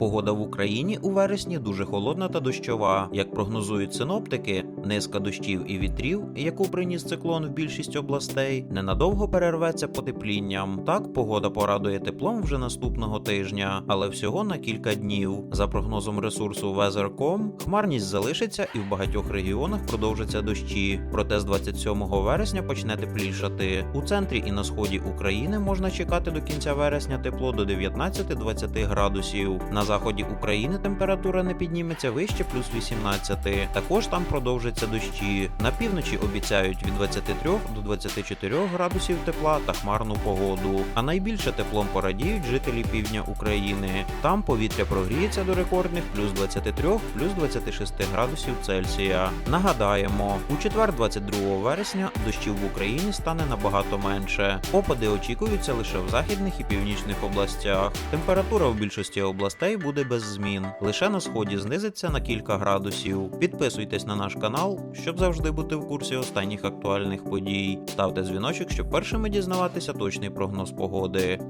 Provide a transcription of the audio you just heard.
Погода в Україні у вересні дуже холодна та дощова. Як прогнозують синоптики, низка дощів і вітрів, яку приніс циклон в більшість областей, ненадовго перерветься потеплінням. Так, погода порадує теплом вже наступного тижня, але всього на кілька днів. За прогнозом ресурсу Weather.com, хмарність залишиться і в багатьох регіонах продовжаться дощі. Проте з 27 вересня почне теплішати. У центрі і на сході України можна чекати до кінця вересня тепло до 19-20 градусів. На заході України температура не підніметься вище плюс 18. Також там продовжаться дощі. На півночі обіцяють від 23 до 24 градусів тепла та хмарну погоду. А найбільше теплом порадіють жителі півдня України. Там повітря прогріється до рекордних плюс 23, плюс 26 градусів Цельсія. Нагадаємо, у четвер, 22 вересня, дощів в Україні стане набагато менше. Опади очікуються лише в західних і північних областях. Температура в більшості областей буде без змін. Лише на сході знизиться на кілька градусів. Підписуйтесь на наш канал, щоб завжди бути в курсі останніх актуальних подій. Ставте дзвіночок, щоб першими дізнаватися точний прогноз погоди.